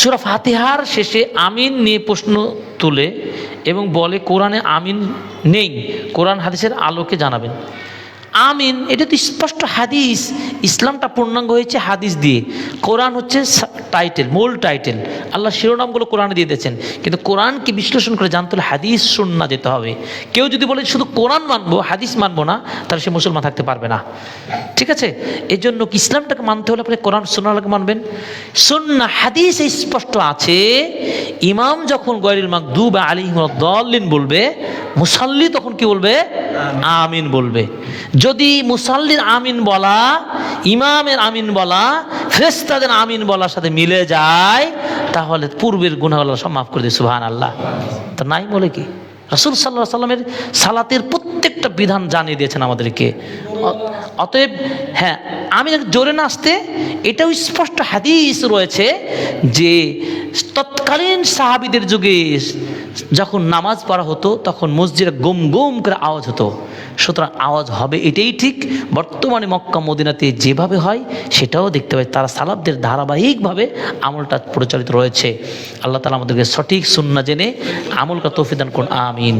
সুরা ফাতিহার শেষে আমিন নিয়ে প্রশ্ন তুলে এবং বলে, কোরআনে আমিন নেই, কোরআন হাদিসের আলোকে জানাবেন। আমিন, এটা তো স্পষ্ট হাদিস, ইসলামটা পূর্ণাঙ্গ হয়েছে হাদিস দিয়ে। কোরআন হচ্ছে টাইটেল মূল টাইটেল আল্লাহ শিরোনামগুলো কোরআনে দিয়ে দিয়েছেন। কিন্তু কোরআনকে বিশ্লেষণ করে জানতে হলে হাদিস শুননা যেতে হবে। কেউ যদি বলে শুধু কোরআন মানবো, হাদিস মানবো না, তাহলে সে মুসলমান থাকতে পারবে না। ঠিক আছে? এই জন্য ইসলামটাকে মানতে হলে আপনি কোরআন সুন্নাহকে মানবেন? সুন্না হাদিস স্পষ্ট আছে। ইমাম যখন গয়রিল মাকদু বা আলী দলিন বলবে, মুসাল্লি তখন কি বলবে? আমিন বলবে। যদি মুসাল্লির আমিন বলা, ইমামের আমিন বলা ফেরেস্তাদের আমিন বলার সাথে মিলে যায়, তাহলে পূর্বের গুণাগুলো সব মাফ করে দিয়ে সুহান আল্লাহ তা নাই বলে কি? রসুল সাল্লাহ সাল্লামের সালাতের প্রত্যেকটা বিধান জানিয়ে দিয়েছেন আমাদেরকে। অতএব হ্যাঁ আমি জোরে না আসতে, এটাও স্পষ্ট হাদিস রয়েছে যে তৎকালীন সাহাবিদের যুগে যখন নামাজ পড়া হতো, তখন মসজিদে গুম গুম করে আওয়াজ হতো। সুতরাং আওয়াজ হবে এটাই ঠিক, বর্তমানে মক্কা, মদিনাতে যেভাবে হয়, সেটাও দেখতে পাই। তারা সালাবদের ধারাবাহিকভাবে আমলটা পরিচালিত রয়েছে। আল্লাহ তালা আমাদেরকে সঠিক সুন্না জেনে আমল কা তৌফিদান করুন, আমিন।